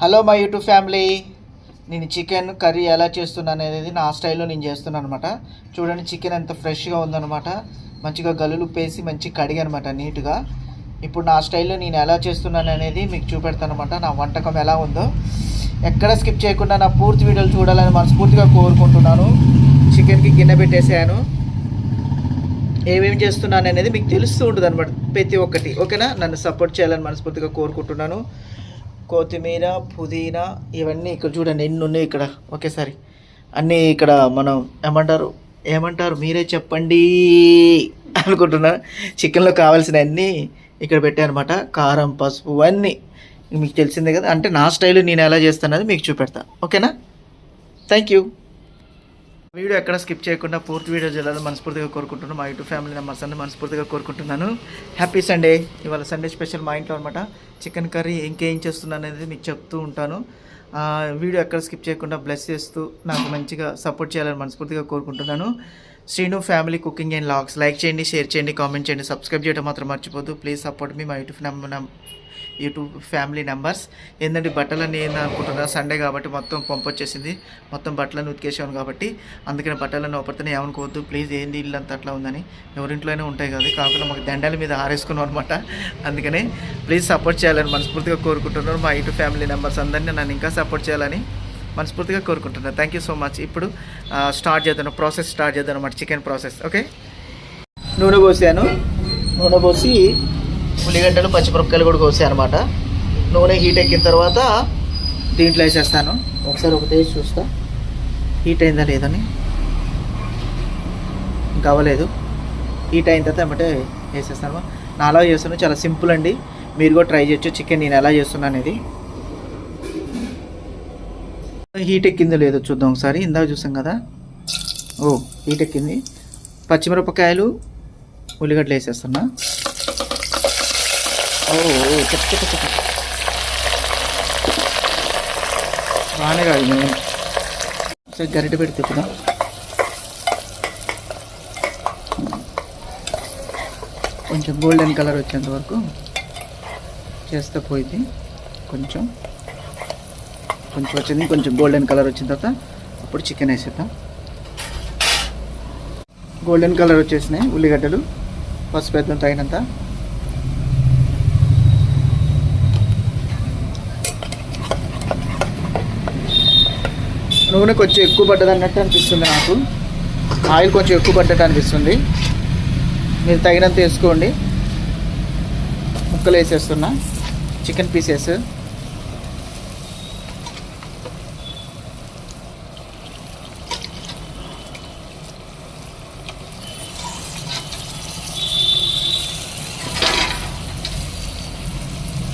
Hello my YouTube family నేను chicken curry ఎలా చేస్తున్నాను అనేది నా స్టైల్లో నేను చేస్తున్నాను అనమాట చూడండి చికెన్ ఎంత ఫ్రెష్గా ఉందన్నమాట. మంచిగా గల్లులు పేసి మంచి కడిగి అనమాట నీట్గా. ఇప్పుడు నా స్టైల్లో నేను ఎలా చేస్తున్నాను అనేది మీకు చూపెడతాను అనమాట నా వంటకం ఎలా ఉందో. ఎక్కడ స్కిప్ చేయకుండా నా పూర్తి వీడియోలు చూడాలని మనస్ఫూర్తిగా కోరుకుంటున్నాను. చికెన్కి గిన్నె పెట్టేసాను ఏమేమి చేస్తున్నాను అనేది మీకు తెలుస్తూ ఉంటుంది అనమాట ప్రతి ఒక్కటి. ఓకేనా? నన్ను సపోర్ట్ చేయాలని మనస్ఫూర్తిగా కోరుకుంటున్నాను. కొత్తిమీర పుదీనా ఇవన్నీ ఇక్కడ చూడండి ఎన్ని ఉన్నాయి ఇక్కడ? ఒకేసారి. అన్నీ ఇక్కడ మనం ఏమంటారు? ఏమంటారు? మీరే చెప్పండి అనుకుంటున్నా. చికెన్లో కావాల్సిన అన్నీ ఇక్కడ పెట్టానమాట కారం పసుపు అన్నీ. మీకు తెలిసిందే కదా? అంటే నా స్టైల్ నేను ఎలా చేస్తానది మీకు చూపెడతా. ఓకేనా? Thank you. వీడియో ఎక్కడ స్కిప్ చేయకుండా పూర్తి వీడియో చేయాలని మనస్ఫూర్తిగా కోరుకుంటున్నాను. మా యూట్యూబ్ ఫ్యామిలీ మెంబర్స్ అన్ని మనస్ఫూర్తిగా కోరుకుంటున్నాను. హ్యాపీ సండే ఇవాళ సండే స్పెషల్ మా ఇంట్లో అనమాట చికెన్ కర్రీ ఇంకేం చేస్తున్నాను అనేది మీకు చెప్తూ ఉంటాను. వీడియో ఎక్కడ స్కిప్ చేయకుండా బ్లెస్ చేస్తూ నాకు మంచిగా సపోర్ట్ చేయాలని మనస్ఫూర్తిగా కోరుకుంటున్నాను. Srinu family cooking and vlogs like చేయండి షేర్ చేయండి కామెంట్ చేయండి సబ్స్క్రైబ్ చేయడం మాత్రం మర్చిపోద్దు ప్లీజ్ సపోర్ట్ మీ మా YouTube member YouTube family members ఏంటంటే బట్టలన్నీ ఏంది అనుకుంటున్నా సండే కాబట్టి మొత్తం పంపొచ్చేసింది. మొత్తం బట్టలను ఉతికేసాను కాబట్టి అందుకని బట్టలను ఒకరితోనే ఏమనుకోవద్దు. ప్లీజ్ ఏంది ఇల్లు అంత అట్లా ఉందని. ఎవరింట్లోనే ఉంటాయి కదా కాకుండా మాకు దండాల మీద ఆరేసుకున్నాం అనమాట అందుకనే ప్లీజ్ సపోర్ట్ చేయాలని మనస్ఫూర్తిగా కోరుకుంటున్నాను మా ఇటు ఫ్యామిలీ నెంబర్స్ అందరినీ. నన్ను ఇంకా సపోర్ట్ చేయాలని మనస్ఫూర్తిగా కోరుకుంటున్నాను థ్యాంక్ యూ సో మచ్ ఇప్పుడు స్టార్ట్ చేద్దాను ప్రాసెస్ స్టార్ట్ చేద్దాం అనమాట చికెన్ ప్రాసెస్. ఓకే? నూనె పోసాను. నూనె పోసి ఉల్లిగడ్డలు పచ్చిమిరపకాయలు కూడా కోసాయి అనమాట నూనె హీట్ ఎక్కిన తర్వాత దీంట్లో వేసేస్తాను. ఒకసారి ఒకటే చూస్తా. హీట్ అయిందా లేదని. ఇంకా అవ్వలేదు. హీట్ అయిన తర్వాత ఏమంటే వేసేస్తాను. నా అలా చేస్తాను చాలా సింపుల్ అండి. మీరు కూడా ట్రై చేయొచ్చు. చికెన్ నేను ఎలా చేస్తున్నాను అనేది. హీట్ ఎక్కిందో లేదో చూద్దాం ఒకసారి. ఇందాక చూసాం కదా. ఓ హీట్ ఎక్కింది. పచ్చిమిరపకాయలు ఉల్లిగడ్డలు వేసేస్తున్నా. ఓ ఓ, చెప్పు చెప్పు చెప్పు బాగానే కాదు నేను సరే గరిటె పెట్టి తిప్పుదాం కొంచెం గోల్డెన్ కలర్ వచ్చేంత వరకు చేస్తే పోయింది కొంచెం. కొంచెం వచ్చింది కొంచెం గోల్డెన్ కలర్ వచ్చిన తర్వాత అప్పుడు చికెన్ వేసేద్దాం. గోల్డెన్ కలర్ వచ్చేసినాయి ఉల్లిగడ్డలు పసుపు వేద్దాం తగినంత. నూనె కొంచెం ఎక్కువ పడ్డది అన్నట్టు అనిపిస్తుంది నాకు. ఆయిల్ కొంచెం ఎక్కువ పడ్డట్టు అనిపిస్తుంది. మీరు తగినంత వేసుకోండి. ముక్కలు వేసేస్తున్నా. Chicken pieces.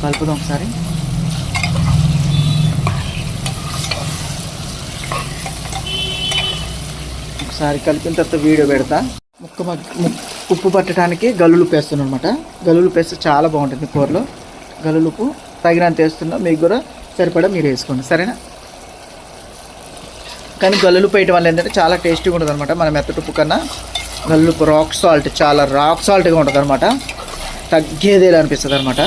కలుపుదాం ఒకసారి. ఒకసారి కలిపిన తర్వాత వీడియో పెడతా. ముక్క ఉప్పు పట్టడానికి గల్లులు పేస్తున్నాను అనమాట గల్లులు పేస్తే చాలా బాగుంటుంది కూరలో. గల్లులుపు తగినంత వేస్తున్నా మీకు కూడా సరిపడా మీరు వేసుకోండి. సరేనా? కానీ గల్లులు వేయటం వల్ల ఏంటంటే చాలా టేస్టీగా ఉంటుంది అనమాట మన మెత్తటుప్పు కన్నా. గల్లుపు రాక్ సాల్ట్ చాలా రాక్ సాల్ట్గా ఉంటుంది అనమాట తగ్గేదేలా అనిపిస్తుంది అనమాట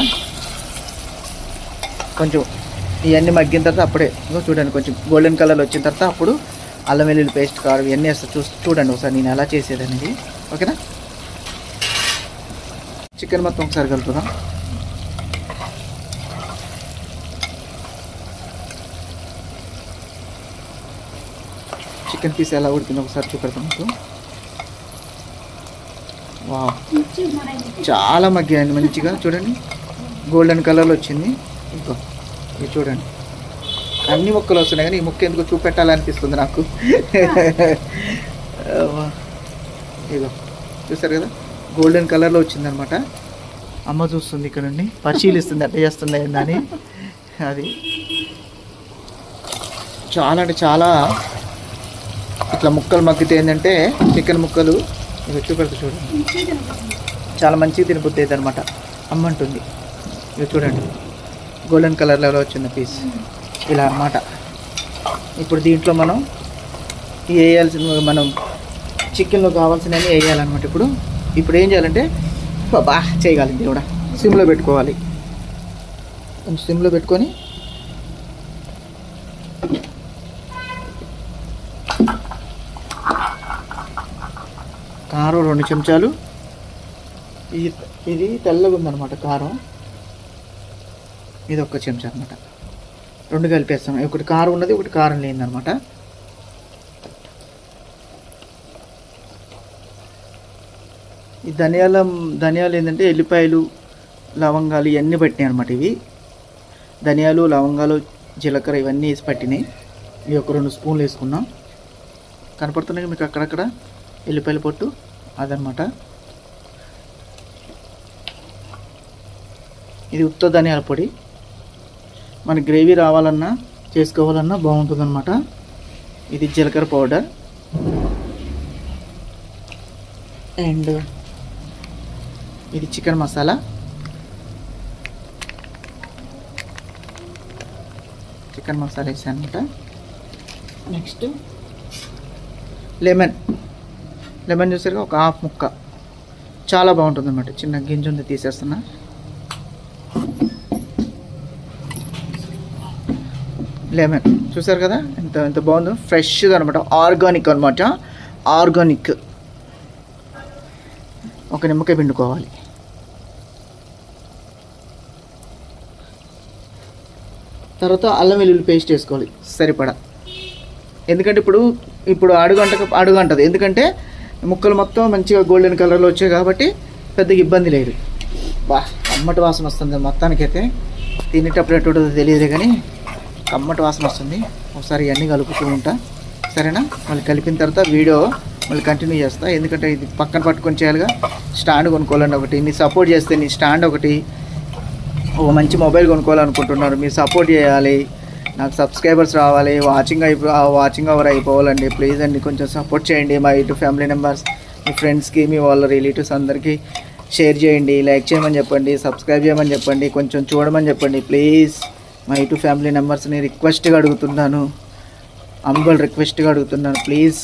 కొంచెం ఇవన్నీ మగ్గిన తర్వాత అప్పుడే చూడండి కొంచెం గోల్డెన్ కలర్ వచ్చిన తర్వాత అప్పుడు అల్లం వెల్లుల్లి పేస్ట్ కారం ఇవన్నీ వేస్తా చూ చూడండి ఒకసారి నేను ఎలా చేసేదనేది ఓకేనా? చికెన్ మొత్తం ఒకసారి కలుపుదాం. చికెన్ పీస్ ఎలా ఉడికిందో ఒకసారి చూపెడతాం మీకు. వా చాలా మగ్గాయండి మంచిగా. చూడండి. గోల్డెన్ కలర్లో వచ్చింది. ఇంకో ఇది చూడండి. అన్ని మొక్కలు వస్తున్నాయి కానీ ఈ మొక్క ఎందుకు చూపెట్టాలనిపిస్తుంది నాకు. ఇదిగో చూసారు కదా? గోల్డెన్ కలర్లో వచ్చిందనమాట. అమ్మ చూస్తుంది ఇక్కడ నుండి. పరిశీలిస్తుంది అట్లా చేస్తుంది ఏందని అది. చాలా అంటే చాలా ఇట్లా ముక్కలు మగ్గితే ఏంటంటే చికెన్ ముక్కలు ఇవి చూపెడతా చూడండి చాలా మంచిగా అయితే అనమాట అమ్మంటుంది ఇవి చూడండి. గోల్డెన్ కలర్లో వచ్చింది పీస్ ఇలా అన్నమాట. ఇప్పుడు దీంట్లో మనం వేయాల్సిన మనం చికెన్లో కావాల్సినవి వేయాలన్నమాట ఇప్పుడు. ఇప్పుడు ఏం చేయాలంటే బాగా చేయగలి కూడా సిమ్లో పెట్టుకోవాలి. సిమ్లో పెట్టుకొని కారం రెండు చెంచాలు. ఇది ఇది తెల్లగా ఉందన్నమాట కారం. ఇది ఒక్క చెంచా అనమాట రెండు కలిపేస్తాం. ఒకటి కారం ఉన్నది ఒకటి కారం లేదనమాట ఈ ధనియాల ధనియాలు ఏంటంటే ఎల్లిపాయలు లవంగాలు ఇవన్నీ పట్టినాయి అనమాట ఇవి. ధనియాలు లవంగాలు జీలకర్ర ఇవన్నీ వేసి పట్టినాయి. ఇవి ఒక రెండు స్పూన్లు వేసుకున్నాం. కనపడుతున్నాయి మీకు అక్కడక్కడ? ఎల్లిపాయల పొట్టు అదనమాట ఇది ఉత్త ధనియాల పొడి. మన గ్రేవీ రావాలన్నా చేసుకోవాలన్నా బాగుంటుందన్నమాట. ఇది జీలకర్ర పౌడర్. అండ్ ఇది చికెన్ మసాలా. చికెన్ మసాలా వేసానమాట. అనమాట నెక్స్ట్ లెమన్. లెమన్ చూసారుగా ఒక హాఫ్ ముక్క. చాలా బాగుంటుంది అనమాట చిన్న గింజ ఉంది తీసేస్తున్నా. లెమన్ చూసారు కదా? ఎంత ఎంత బాగుందో? ఫ్రెష్గా అనమాట ఆర్గానిక్ అనమాట ఆర్గానిక్ ఒక నిమ్మకాయ పిండుకోవాలి. తర్వాత అల్లం వెల్లుల్లి పేస్ట్ వేసుకోవాలి. సరిపడా. ఎందుకంటే ఇప్పుడు ఇప్పుడు అడుగంట అడుగంటది. ఎందుకంటే ముక్కలు మొత్తం మంచిగా గోల్డెన్ కలర్లో వచ్చాయి కాబట్టి పెద్దగా ఇబ్బంది లేదు. బా అమ్మటి వాసన వస్తుంది మొత్తానికైతే. తినేటప్పుడు ఎటు తెలియదు కానీ కమ్మటి వాసన వస్తుంది. ఒకసారి ఇవన్నీ కలుపుతూ ఉంటా. సరేనా? మళ్ళీ కలిపిన తర్వాత వీడియో మళ్ళీ కంటిన్యూ చేస్తా. ఎందుకంటే ఇది పక్కన పట్టుకొని చేయాలిగా. స్టాండ్ కొనుక్కోవాలండి ఒకటి. నీ సపోర్ట్ చేస్తే నీ స్టాండ్ ఒకటి. ఒక మంచి మొబైల్ కొనుక్కోవాలనుకుంటున్నారు. మీరు సపోర్ట్ చేయాలి. నాకు సబ్స్క్రైబర్స్ రావాలి. వాచింగ్ అయిపో వాచింగ్ అవర్ అయిపోవాలండి. ప్లీజ్ అండి కొంచెం సపోర్ట్ చేయండి. మా ఇటు ఫ్యామిలీ మెంబర్స్ మీ ఫ్రెండ్స్కి మీ వాళ్ళ రిలేటివ్స్ అందరికీ షేర్ చేయండి. లైక్ చేయమని చెప్పండి. సబ్స్క్రైబ్ చేయమని చెప్పండి. కొంచెం చూడమని చెప్పండి. ప్లీజ్ మా యూట్యూబ్ ఫ్యామిలీ మెంబర్స్ని రిక్వెస్ట్గా అడుగుతున్నాను. అంబల్ రిక్వెస్ట్గా అడుగుతున్నాను ప్లీజ్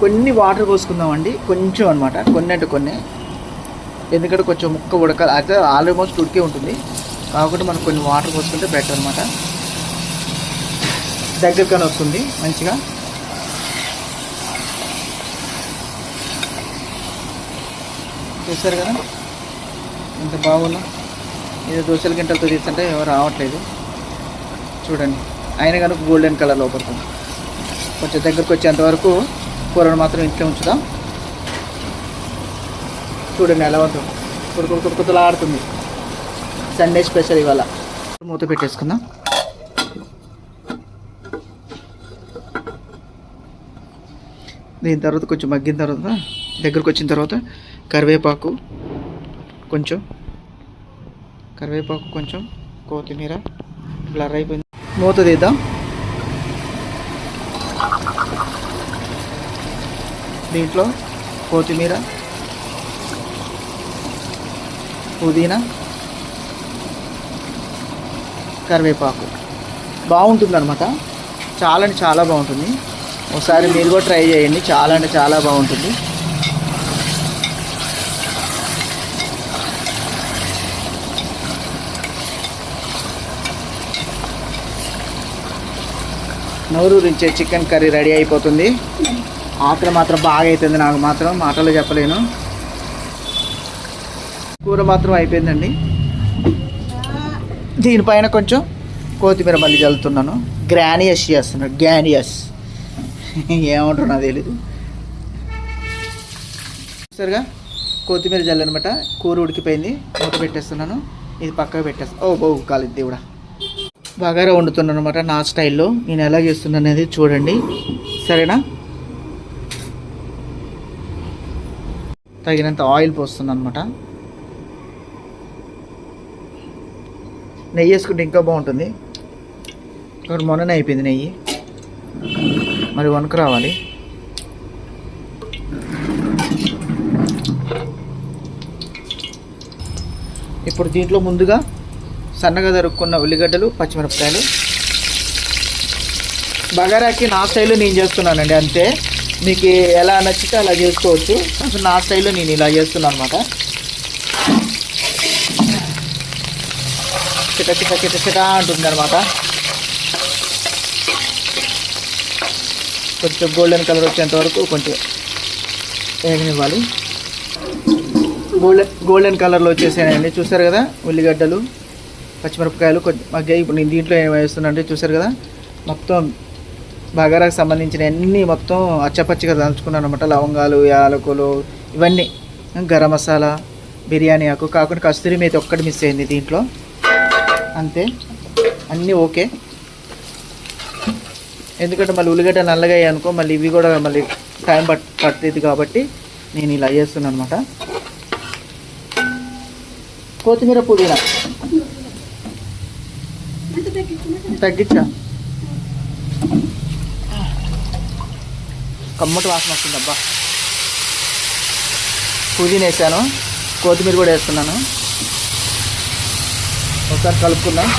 కొన్ని వాటర్ పోసుకుందామండి కొంచెం అనమాట కొన్ని అంటే కొన్ని. ఎందుకంటే కొంచెం ముక్క ఉడకాలి. అయితే ఆల్మోస్ట్ ఉడికే ఉంటుంది. కాబట్టి మనం కొన్ని వాటర్ పోసుకుంటే బెటర్ అనమాట దగ్గరగానే వస్తుంది మంచిగా. చూసారు కదా? ఎంత బాగున్నా? ఇది దోశల గింటలతో తీస్తుంటే ఎవరు రావట్లేదు. చూడండి. అయినా కనుక గోల్డెన్ కలర్లో పడుతుంది కొంచెం దగ్గరకు వచ్చేంత వరకు కూరను మాత్రం ఇంట్లో ఉంచుదాం. చూడండి ఎలా ఉందో. కొడుకు కొడుకుతలా ఆడుతుంది. సండే స్పెషల్ ఇవాళ. మూత పెట్టేసుకుందాం. దీని తర్వాత కొంచెం మగ్గిన తర్వాత దగ్గరకు వచ్చిన తర్వాత కరివేపాకు కొంచెం. కరివేపాకు కొంచెం. కొత్తిమీర. బ్లర్ అయిపోయింది మూత తీద్దాం. దీంట్లో కొత్తిమీర. పుదీనా. కరివేపాకు. బాగుంటుంది అనమాట చాలా అంటే చాలా బాగుంటుంది. ఒకసారి మీరు కూడా ట్రై చేయండి. చాలా అంటే చాలా బాగుంటుంది. నోరూరించే చికెన్ కర్రీ రెడీ అయిపోతుంది. ఆకలి మాత్రం బాగా అవుతుంది నాకు మాత్రం మాటలు చెప్పలేను. కూర మాత్రం అయిపోయిందండి. దీనిపైన కొంచెం కొత్తిమీర మళ్ళీ చల్లుతున్నాను. గ్రానియస్ చేస్తున్నాను గ్రానియస్ ఏమంటారు నాకు తెలీదు. సరిగా? కొత్తిమీర జల్లనమాట కూర ఉడికిపోయింది. మూత పెట్టేస్తున్నాను. ఇది పక్కకు పెట్టేస్తాను ఓ బో కాలేదు దేవుడా. బగారా వండుతున్నాను అనమాట నా స్టైల్లో. నేను ఎలా చేస్తున్నాను అనేది చూడండి. సరేనా? తగినంత ఆయిల్ పోస్తున్నాను అనమాట నెయ్యి వేసుకుంటే ఇంకా బాగుంటుంది. ఇక్కడ మొన్ననే అయిపోయింది నెయ్యి. మరి వణుకు రావాలి. ఇప్పుడు దీంట్లో ముందుగా సన్నగా దొరుకున్న ఉల్లిగడ్డలు పచ్చిమిరపకాయలు. బగారాకి నా స్టైల్లో నేను చేస్తున్నానండి అంతే. మీకు ఎలా నచ్చితే అలా చేసుకోవచ్చు. అసలు నా స్టైల్లో నేను ఇలా చేస్తున్నాను అనమాట చిట చిట చిట చిట అంటుంది అనమాట కొంచెం గోల్డెన్ కలర్ వచ్చేంత వరకు కొంచెం వేగనివ్వాలి. గోల్డెన్ గోల్డెన్ కలర్లో వచ్చేసాయండి. చూసారు కదా ఉల్లిగడ్డలు? పచ్చిమిరపకాయలు కొంచెం మగ్గాయి ఇప్పుడు నేను దీంట్లో ఏం వేస్తున్నా అంటే చూసారు కదా మొత్తం బగారాకు సంబంధించిన అన్నీ మొత్తం అచ్చపచ్చిగా దంచుకున్నాను అనమాట లవంగాలు యాలకులు ఇవన్నీ. గరం మసాలా బిర్యానీ ఆకు. కాకుండా కస్తూరి మీద ఒక్కటి మిస్ అయింది దీంట్లో. అంతే. అన్నీ ఓకే. ఎందుకంటే మళ్ళీ ఉల్లిగడ్డ నల్లగా అయ్యాయి అనుకో మళ్ళీ ఇవి కూడా మళ్ళీ టైం పట్ పడుతుంది కాబట్టి నేను ఇలా చేస్తున్నాను అనమాట కొత్తిమీర పుదీనా. తగ్గించా? కమ్మటి వాసన వస్తుంది అబ్బా పుదీనా వేసాను కొత్తిమీర కూడా వేస్తున్నాను. ఒకసారి కలుపుకుందాం.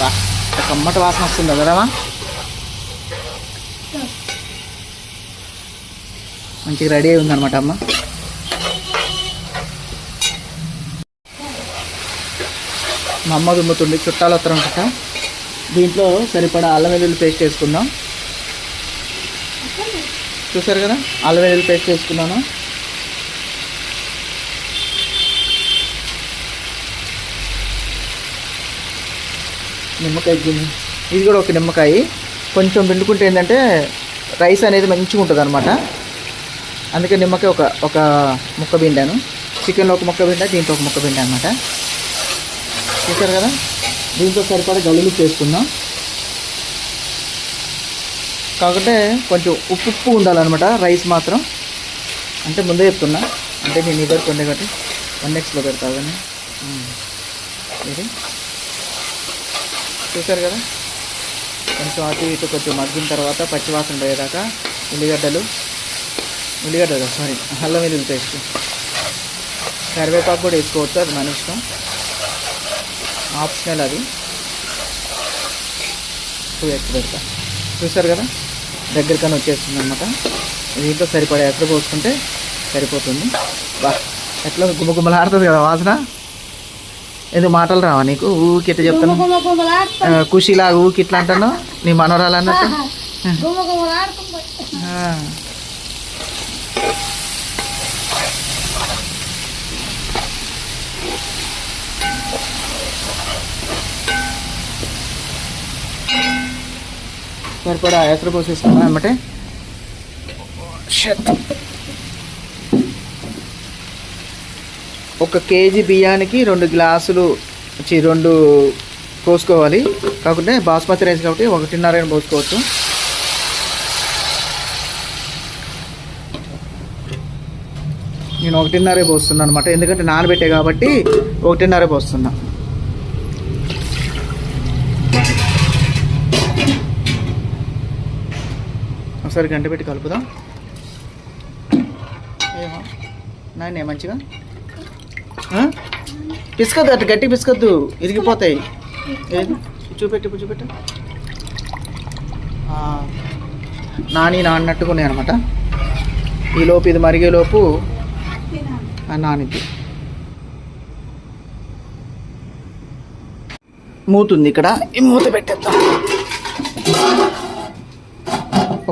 బా కమ్మటి వాసన వస్తుంది కదమ్మా మంచిగా రెడీ అయి ఉందన్నమాట అమ్మ. మా అమ్మ దుమ్ముతుంది. చుట్టాలు వస్తారు దీంట్లో సరిపడా అల్లం వెల్లుల్లి పేస్ట్ వేసుకుందాం. చూసారు కదా? అల్లం వెల్లుల్లి పేస్ట్ వేసుకున్నాను. నిమ్మకాయ గిన్నె. ఇది కూడా ఒక నిమ్మకాయ. కొంచెం పిండుకుంటే ఏంటంటే రైస్ అనేది మంచిగా ఉంటుంది అనమాట అందుకే నిమ్మకాయ ఒక ఒక ముక్క పిండాను. చికెన్లో ఒక ముక్క పిండా దీంట్లో ఒక ముక్క పిండా అనమాట చూసారు కదా? దీంతో సరిపడా గల్లులు చేసుకుందాం. కాకపోతే కొంచెం ఉప్పు ఉప్పు ఉండాలన్నమాట రైస్ మాత్రం. అంటే ముందే చెప్తున్నా. అంటే నేను ఇద్దరు కొండే కాబట్టి. వన్ ఎక్స్లో పెడతా కానీ ఇది. చూసారు కదా? కొంచెం అటు ఇటు కొంచెం మగ్గిన తర్వాత పచ్చివాసన పోయేదాకా ఉల్లిగడ్డలు. ఉల్లిగడ్డలు సారీ అల్లం వెల్లుల్లి పేస్ట్. కరివేపాకు కూడా వేసుకోవచ్చు అది మన ఇష్టం. ఆప్షనల్ అది. టూ ఎక్స్ పెడతా. చూసారు కదా? దగ్గరికన్నా వచ్చేస్తుంది అనమాట దీంట్లో సరిపడే ఎక్కడ పోసుకుంటే సరిపోతుంది. బా ఎట్లా గుమ్మగుమ్మలాడుతుంది కదా వాసన? ఎందుకు మాటలు రావా నీకు? ఊకి ఎట్లా చెప్తాను? ఆ, ఖుషిలాగా ఊకి ఇట్లా అంటాను నీ మనవరాలు అన్నట్టు? సరిపడా ఎసరు పోసేసుకున్నా అన్నమాట. ఒక కేజీ బియ్యానికి రెండు గ్లాసులు చి రెండు పోసుకోవాలి. కాకుంటే బాస్మతి రైస్ కాబట్టి ఒకటిన్నర పోసుకోవచ్చు. నేను ఒకటిన్నరే పోస్తున్నా అనమాట ఎందుకంటే నానబెట్టే కాబట్టి ఒకటిన్నరే పోస్తున్నా. ఒకసారి గంట పెట్టి కలుపుదాం. ఏమో. నాయన మంచిగా? పిసుకొద్దు పిసుకద్దు అటు గట్టి పిసుకద్దు. ఇరిగిపోతాయి. ఏది? చూపెట్టు చూపెట్టు. నాని నాన్నట్టుగా ఉన్నాయి అనమాట ఈ లోపు ఇది మరిగేలోపు నానిద్ది మూతుంది ఇక్కడ. ఈ మూత పెట్టేద్దాం.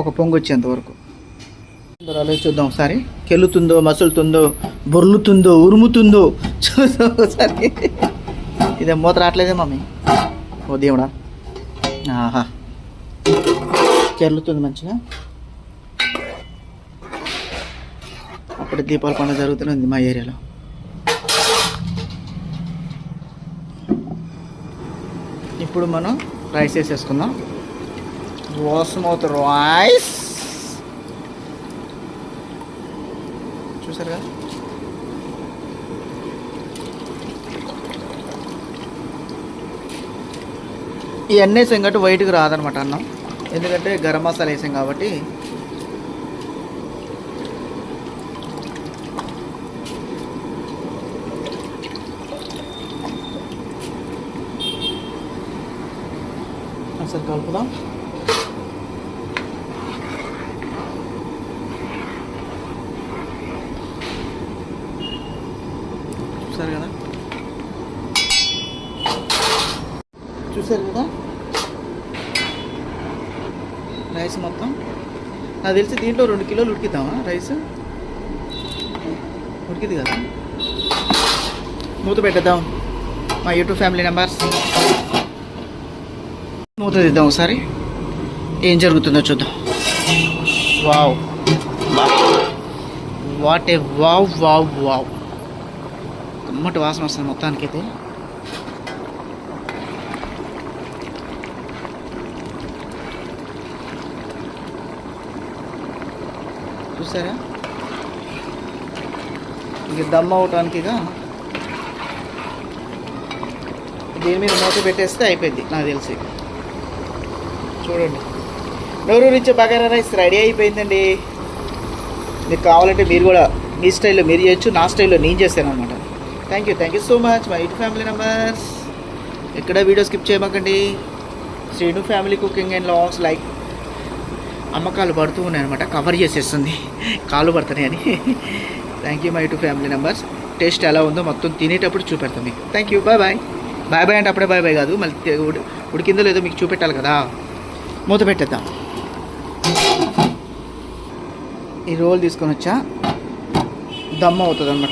ఒక పొంగు వచ్చేంత వరకు. ఆలోచి చూద్దాం ఒకసారి కెలుతుందో మసులుతుందో బొర్లుతుందో ఉరుముతుందో చూద్దాం ఒకసారి. ఇదే మూత రావట్లేదే మమ్మీ. ఓ దేవుడా. ఆహా. చెల్లుతుంది మంచిగా. అప్పుడు దీపావళి పండుగ జరుగుతుంది మా ఏరియాలో. ఇప్పుడు మనం రైస్ వేసేసుకుందాం. వాసమౌత్ రైస్ చూసారుగా ఈ అన్నీ వేసాం కాబట్టి వైట్గా రాదనమాట అన్నం. ఎందుకంటే గరం మసాలా వేసాం కాబట్టి. ఒకసారి కలుపుదాం చూసారు కదా చూసారు కదా? రైస్ మొత్తం. నాకు తెలిసి దీంట్లో రెండు కిలోలు ఉడికిద్దామా రైస్? ఉడికింది కదా? మూత పెట్టేద్దాం. మా యూట్యూబ్ ఫ్యామిలీ మెంబర్స్. మూత తీద్దాం ఒకసారి. ఏం జరుగుతుందో చూద్దాం. Wow. What a wow wow wow. కమ్మటి వాసన వస్తుంది మొత్తానికైతే. చూసారా? ఇక దమ్ అవటానికి ఇక దీని మీద మూత పెట్టేస్తే అయిపోయింది నాకు తెలిసి. చూడండి. నూరు నుంచి బగారా రైస్ రెడీ అయిపోయిందండి. మీకు కావాలంటే మీరు కూడా మీ స్టైల్లో మీరు చేయొచ్చు నా స్టైల్లో నేను చేస్తాను అనమాట thank you thank you so much my ఇటు ఫ్యామిలీ మెంబర్స్ ఎక్కడ వీడియో స్కిప్ చేయమాకండి. Srinu family cooking and vlogs like అమ్మకాలు పడుతూ ఉన్నాయన్నమాట. కవర్ చేసేస్తుంది. కాలు పడుతున్నాయి అని. Thank you my two family members taste ఎలా ఉందో మొత్తం తినేటప్పుడు చూపెడతాం మీకు. Thank you bye bye bye bye అంటే అప్పుడే బాయ్ బాయ్ కాదు. మళ్ళీ ఉడి- ఉడికిందో లేదో మీకు చూపెట్టాలి కదా. మూత పెట్టేద్దాం. ఈ రోల్ తీసుకొని వచ్చా. దమ్ అవుతుంది అనమాట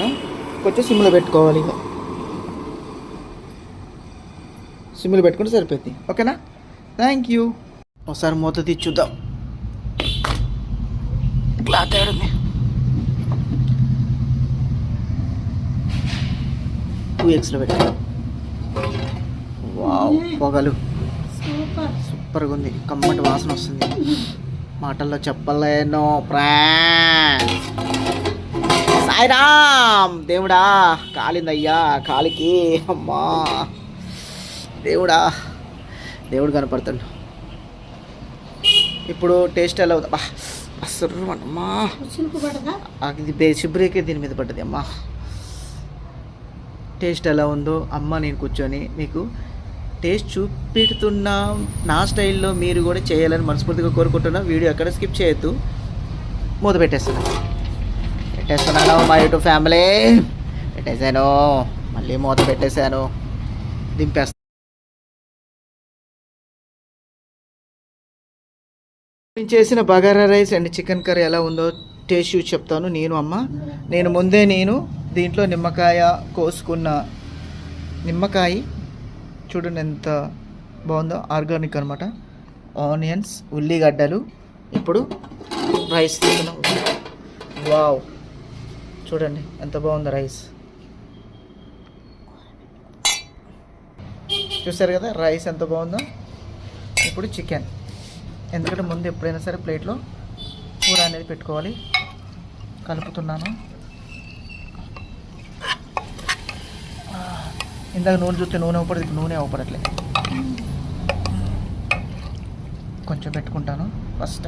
కొంచెం సిమ్లో పెట్టుకోవాలి ఇక సిమ్లో పెట్టుకుంటే సరిపోద్ది. ఓకేనా? థ్యాంక్ యూ ఒకసారి మూత తీసి చూద్దాం క్లాత్ ఏడుంది టూ ఎక్స్లో పెట్టాను వావ్ పొగలు. సూపర్. సూపర్గా ఉంది కమ్మటి వాసన వస్తుంది. మాటల్లో చెప్పలేను ప్రా సాయిరామ్ దేవుడా కాలిందయ్యా కాలికి అమ్మా. దేవుడా దేవుడు కనపడుతుండు. ఇప్పుడు టేస్ట్ ఎలా ఉంది అసలు అమ్మా ఇది బ్రేకే దీని మీద పడ్డది అమ్మా. టేస్ట్ ఎలా ఉందో అమ్మ నేను కూర్చొని మీకు టేస్ట్ చూపెడుతున్నా. నా స్టైల్లో మీరు కూడా చేయాలని మనస్ఫూర్తిగా కోరుకుంటున్నా. వీడియో ఎక్కడ స్కిప్ చేయొద్దు. మూత పెట్టేస్తున్నాను పెట్టేస్తున్నాను మా యూట్యూబ్ ఫ్యామిలీ. పెట్టేశాను. మళ్ళీ మూత పెట్టేశాను. దింపేస్తాను నేను చేసిన bagara rice and chicken curry ఎలా ఉందో టేస్ట్ చూసి చెప్తాను. నేను అమ్మ నేను ముందే నేను దీంట్లో నిమ్మకాయ కోసుకున్న నిమ్మకాయ చూడండి ఎంత బాగుందో ఆర్గానిక్ అనమాట ఆనియన్స్ ఉల్లిగడ్డలు ఇప్పుడు రైస్ తీసుకున్నాం వావ్! చూడండి ఎంత బాగుందో రైస్. చూసారు కదా రైస్ ఎంత బాగుందో? ఇప్పుడు చికెన్. ఎందుకంటే ముందు ఎప్పుడైనా సరే ప్లేట్లో కూర అనేది పెట్టుకోవాలి. కలుపుతున్నాను. ఇందాక నూనె చూస్తే నూనె అవ్వపడదు నూనె అవ్వపడట్లే. కొంచెం పెట్టుకుంటాను ఫస్ట్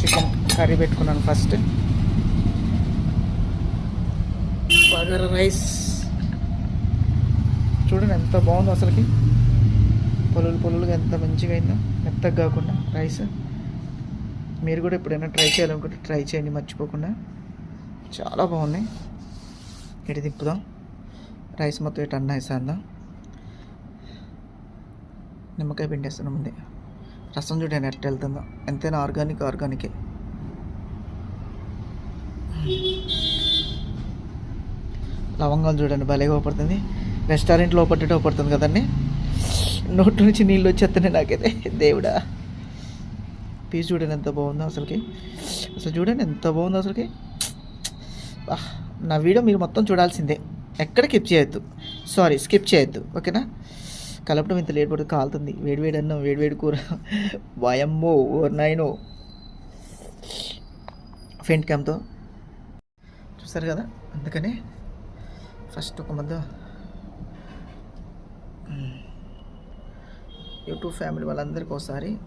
చికెన్ కర్రీ పెట్టుకున్నాను ఫస్ట్. బగర్ రైస్. చూడండి ఎంత బాగుందో అసలుకి. పొలులు పొలులుగా ఎంత మంచిగా అయిందో మెత్తగా కాకుండా రైస్. మీరు కూడా ఎప్పుడైనా ట్రై చేయాలనుకుంటే ట్రై చేయండి మర్చిపోకుండా. చాలా బాగున్నాయి. ఇటు తిప్పుదాం. రైస్ మొత్తం ఇటు అన్న వేసేద్దాం. నిమ్మకాయ పిండేస్తున్నాం ముందే. రసం చూడండి ఎట్ట వెళ్తుందో. ఎంతైనా ఆర్గానిక్ ఆర్గానికే. లవంగాలు చూడండి భలేగా పడుతుంది రెస్టారెంట్లో పట్టేటో పడుతుంది కదండి. నోట్ నుంచి నీళ్ళు వచ్చేస్తున్నాయి నాకైతే. దేవుడా. పీస్ చూడండి ఎంత బాగుందో అసలుకి. అసలు చూడండి ఎంత బాగుందో అసలుకి. నా వీడియో మీరు మొత్తం చూడాల్సిందే. ఎక్కడ స్కిప్ చేయొద్దు. సారీ స్కిప్ చేయొద్దు. ఓకేనా? కలపడం ఇంత లేట్ పడుతుంది కాలుతుంది. వేడివేడి వేడి అన్నం వేడి కూర. వాయమ్మో ఓర్ నైనో ఫెంట్ క్యామ్తో చూసారు కదా? అందుకనే ఫస్ట్ ఒక మధ్య యూట్యూబ్ ఫ్యామిలీ వాళ్ళందరికీ ఒకసారి.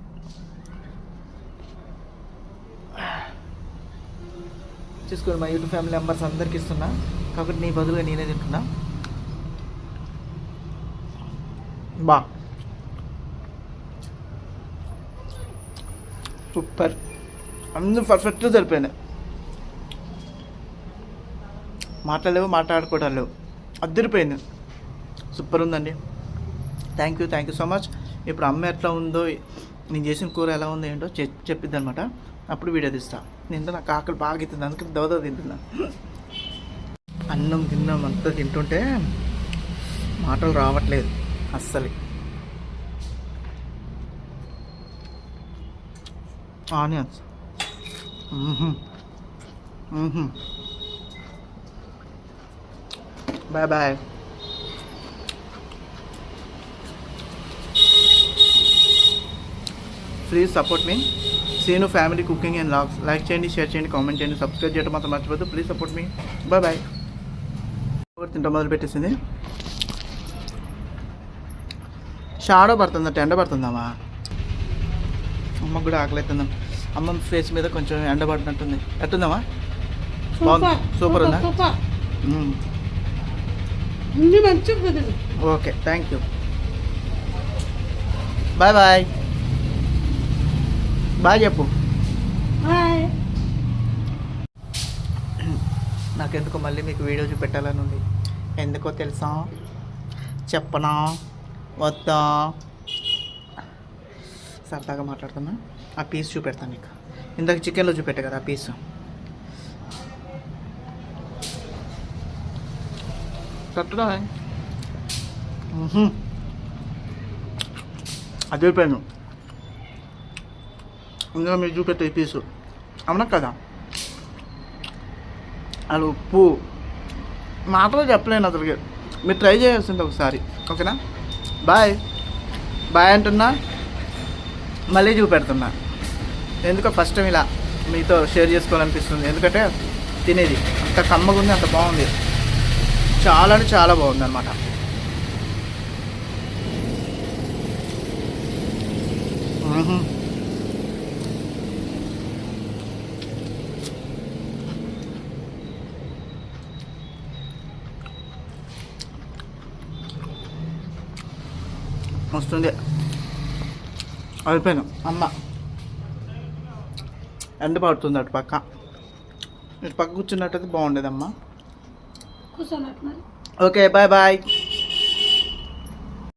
చూసుకోండి మా యూట్యూబ్ ఫ్యామిలీ మెంబర్స్ అందరికి ఇస్తున్నా. కాబట్టి నీ బదులుగా నేనే తింటున్నా. బా. సూపర్. అందరూ పర్ఫెక్ట్గా సరిపోయినాయి. మాట్లాడలేవు మాట్లాడుకోవడం లేవు. అద్దరిపోయింది. సూపర్ ఉందండి. Thank you thank you so much ఇప్పుడు అమ్మ ఎట్లా ఉందో నేను చేసిన కూర ఎలా ఉందో ఏంటో చె- చెప్పిద్ది అనమాట అప్పుడు వీడియో తీస్తా. నేను నాకు ఆకలి బాగా అవుతుంది అందుకే దవదవ తింటున్నా. అన్నం తిన్నాం అంతా తింటుంటే మాటలు రావట్లేదు అస్సలు. Onions. Bye bye. Please support me Seenu family cooking and vlogs like చేయండి షేర్ చేయండి కామెంట్ చేయండి సబ్స్క్రైబ్ చేయడం మాత్రం మర్చిపోద్దు ప్లీజ్ సపోర్ట్ మీ బాయ్ బాయ్ తింటా మొదలు పెట్టేసింది. షాడో పడుతుందట ఎండ పడుతుందమ్మా అమ్మకు కూడా ఆకలి అవుతుందా అమ్మ ఫేస్ మీద కొంచెం ఎండ పడినట్టుంది ఎట్టుందమ్మా బాగుంది. సూపర్ ఉందా? Okay thank you bye bye bye చెప్పు. నాకెందుకో మళ్ళీ మీకు వీడియో చూపెట్టాలని ఉంది. ఎందుకో తెలుసా? చెప్పనా? వద్దా? సరదాగా మాట్లాడుతున్నా. ఆ పీస్ చూపెడతాను నీకు. ఇందాక చికెన్లో చూపెట్టా కదా ఆ పీస్ కట్టుడా అదే పెను ఇందులో మీరు చూపెట్టే పీసు అవునా కదా అది ఉప్పు మాటలో చెప్పలేను అసలుకి మీరు ట్రై చేయాల్సింది ఒకసారి ఓకేనా బాయ్ బాయ్ అంటున్నా మళ్ళీ చూపెడుతున్నా ఎందుకో ఫస్ట్ టైం ఇలా మీతో షేర్ చేసుకోవాలనిపిస్తుంది ఎందుకంటే తినేది అంత కమ్మగా ఉంది అంత బాగుంది చాలా అంటే చాలా బాగుంది అనమాట వస్తుంది. అయిపోయాను. అమ్మ. ఎండ పడుతుంది అటు పక్క. ఇటు పక్క కూర్చున్నట్టయితే బాగుండేదమ్మా. కూర్చోనట్టు మరి. Okay bye bye.